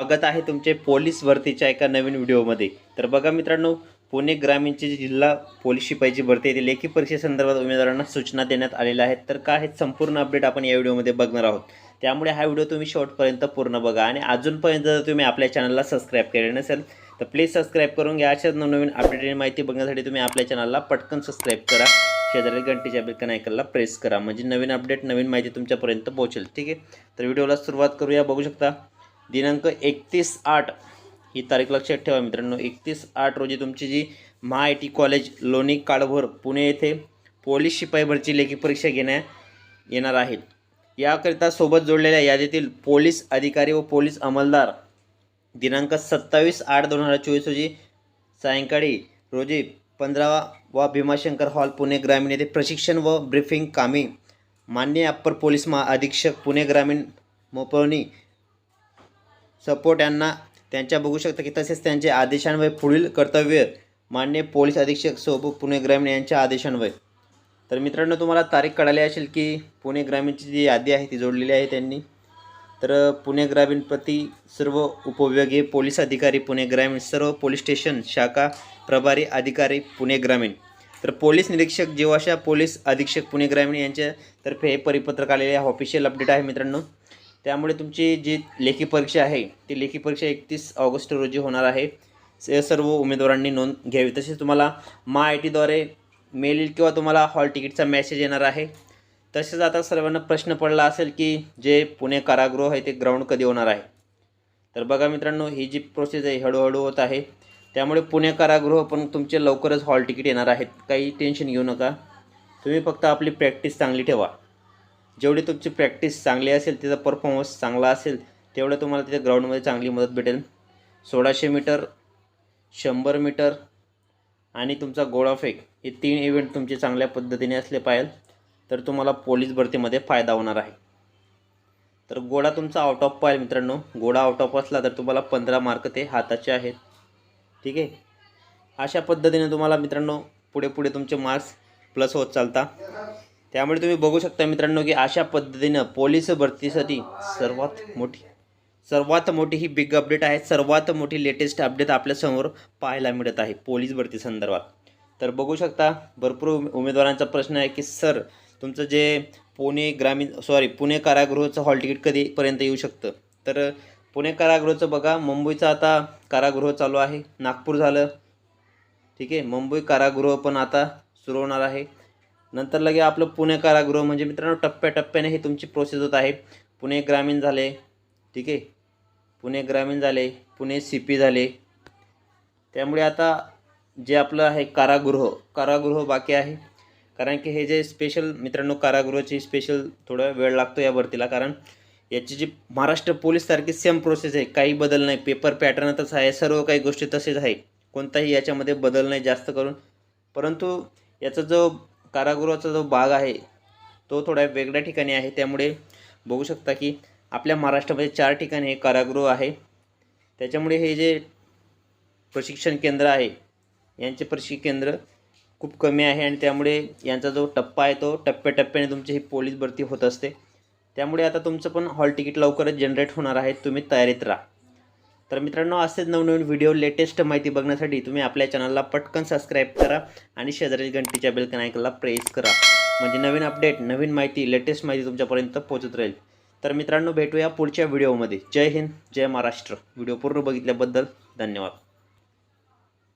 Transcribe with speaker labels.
Speaker 1: स्वागत आहे तुमचे पोलीस भरतीच्या एका नवीन व्हिडिओमध्ये. तर बघा मित्रांनो पुणे ग्रामीणची जी जिल्हा पोलीस शिपाईची भरती येथे लेखी परीक्षेसंदर्भात उमेदवारांना सूचना देण्यात आलेल्या आहेत. तर काय आहेत? संपूर्ण अपडेट आपण या व्हिडिओमध्ये बघणार आहोत. त्यामुळे हा व्हिडिओ तुम्ही शेवटपर्यंत पूर्ण बघा आणि अजूनपर्यंत जर तुम्ही आपल्या चॅनलला सबस्क्राईब केले नसेल तर प्लीज सबस्क्राईब करून घ्या. अशाच नवनवीन अपडेट आणि माहिती बघण्यासाठी तुम्ही आपल्या चॅनलला पटकन सबस्क्राईब करा. शेजारी घंटीच्या बेलकन ऐकायला प्रेस करा. म्हणजे नवीन अपडेट नवीन माहिती तुमच्यापर्यंत पोहोचेल. ठीक आहे? तर व्हिडिओला सुरुवात करूया. बघू शकता दिनांक एकतीस आठ ही तारीख लक्षात ठेवा मित्रांनो. एकतीस आठ रोजी तुमची जी Maha I T college Loni Kalbhor Pune येथे पोलीस शिपाई भरती लेखी परीक्षा घेण्या येणार आहेत. याकरिता सोबत जोडलेल्या यादीतील पोलीस अधिकारी व पोलीस अंमलदार दिनांक सत्तावीस आठ दोन हजार चोवीस रोजी सायंकाळी रोजी पंधरावा वा भीमाशंकर हॉल पुणे ग्रामीण येथे प्रशिक्षण व ब्रीफिंग कामी मान्य अप्पर पोलीस महाअधीक्षक पुणे ग्रामीण मोपवणी सपोर्ट यांना त्यांच्या बघू शकता की तसेच त्यांचे आदेशान्वय पुढील कर्तव्य मान्य पोलीस अधीक्षक सोबत पुणे ग्रामीण यांच्या आदेशान्वय. तर मित्रांनो तुम्हाला तारीख कळाली असेल की पुणे ग्रामीणची जी यादी आहे ती जोडलेली आहे त्यांनी. तर पुणे ग्रामीण प्रति सर्व उपविभागीय पोलीस अधिकारी पुणे ग्रामीण सर्व पोलीस स्टेशन शाखा प्रभारी अधिकारी पुणे ग्रामीण. तर पोलीस निरीक्षक जीवाशा पोलीस अधीक्षक पुणे ग्रामीण यांच्यातर्फे हे परिपत्रक आलेले ऑफिशियल अपडेट आहे मित्रांनो. त्यामुळे तुमची जी लेखी परीक्षा आहे ती लेखी परीक्षा एकतीस ऑगस्ट रोजी होणार आहे. से सर्व उमेदवारांनी नोंद घ्यावी. तसेच तुम्हाला मा आय टीद्वारे मेल किंवा तुम्हाला हॉल तिकीटचा मेसेज येणार आहे. तसेच आता सर्वांना प्रश्न पडला असेल की जे पुणे कारागृह आहे ते ग्राउंड कधी होणार आहे? तर बघा मित्रांनो ही जी प्रोसेस आहे हळूहळू होत आहे. त्यामुळे पुणे कारागृह पण तुमचे लवकरच हॉल तिकीट येणार आहेत. काही टेन्शन घेऊ नका. तुम्ही फक्त आपली प्रॅक्टिस चांगली ठेवा. जेवढी तुमची प्रॅक्टिस चांगली असेल तिचा परफॉर्मन्स चांगला असेल तेवढं तुम्हाला तिथे ग्राउंडमध्ये चांगली मदत भेटेल. सोळाशे मीटर शंभर मीटर आणि तुमचा गोळाफेक हे तीन इव्हेंट तुमचे चांगल्या पद्धतीने असले पाहिजे तर तुम्हाला पोलीस भरतीमध्ये फायदा होणार आहे. तर गोळा तुमचा आउट ऑफ पाहिजे मित्रांनो. गोळा आउट ऑफ असला तर तुम्हाला पंधरा मार्क ते हाताचे आहेत. ठीक आहे? अशा पद्धतीने तुम्हाला मित्रांनो पुढे पुढे तुमचे मार्क्स प्लस होत चालता. त्यामुळे तुम्ही बघू शकता मित्रांनो की अशा पद्धतीनं पोलीस भरतीसाठी सर्वात मोठी सर्वात मोठी ही बिग अपडेट आहे. सर्वात मोठी लेटेस्ट अपडेट आपल्यासमोर पाहायला मिळत आहे पोलीस भरती संदर्भात. तर बघू शकता भरपूर उमेदवारांचा प्रश्न आहे की सर तुमचं जे पुणे ग्रामीण सॉरी पुणे कारागृहाचं हॉल तिकीट कधीपर्यंत येऊ शकतं? तर पुणे कारागृहाचं बघा मुंबईचं आता कारागृह चालू आहे. नागपूर झालं. ठीक आहे मुंबई कारागृह पण आता सुरू होणार आहे. नंतर लगे आपलं पुणे कारागृह म्हणजे मित्रांनो टप्प्याटप्प्याने ही तुमची प्रोसेस होत आहे. पुणे ग्रामीण झाले ठीक आहे. पुणे ग्रामीण झाले पुणे सी पी झाले. त्यामुळे आता जे आपलं आहे कारागृह कारागृह बाकी आहे. कारण की हे जे स्पेशल मित्रांनो कारागृहाची स्पेशल थोडा वेळ लागतो या भरतीला कारण याची जी महाराष्ट्र पोलीससारखी सेम प्रोसेस आहे. काही बदल नाही. पेपर पॅटर्नातच आहे. सर्व काही गोष्टी तसेच आहे. कोणताही याच्यामध्ये बदल नाही जास्त करून. परंतु याचा जो कारागृहाचा जो भाग आहे तो थोड्या वेगळ्या ठिकाणी आहे. त्यामुळे बघू शकता की आपल्या महाराष्ट्रामध्ये चार ठिकाणी हे कारागृह आहे. त्याच्यामुळे हे जे प्रशिक्षण केंद्र आहे यांचे प्रशिक्षण केंद्र खूप कमी आहे आणि त्यामुळे यांचा जो टप्पा आहे तो टप्प्याटप्प्याने तुमची ही पोलीस भरती होत असते. त्यामुळे आता तुमचं पण हॉल तिकीट लवकरच जनरेट होणार आहे. तुम्ही तयारीत राहा. तर मित्रांनो असेच नवनवीन व्हिडिओ लेटेस्ट माहिती बघण्यासाठी तुम्ही आपल्या चॅनलला पटकन सबस्क्राईब करा आणि शेजारील घंटीच्या बेलकन ऐकला प्रेस करा. म्हणजे नवीन अपडेट नवीन माहिती लेटेस्ट माहिती तुमच्यापर्यंत पोहोचत राहील. तर मित्रांनो भेटूया पुढच्या व्हिडिओमध्ये जय हिंद जय महाराष्ट्र. व्हिडिओ पूर्ण बघितल्याबद्दल धन्यवाद.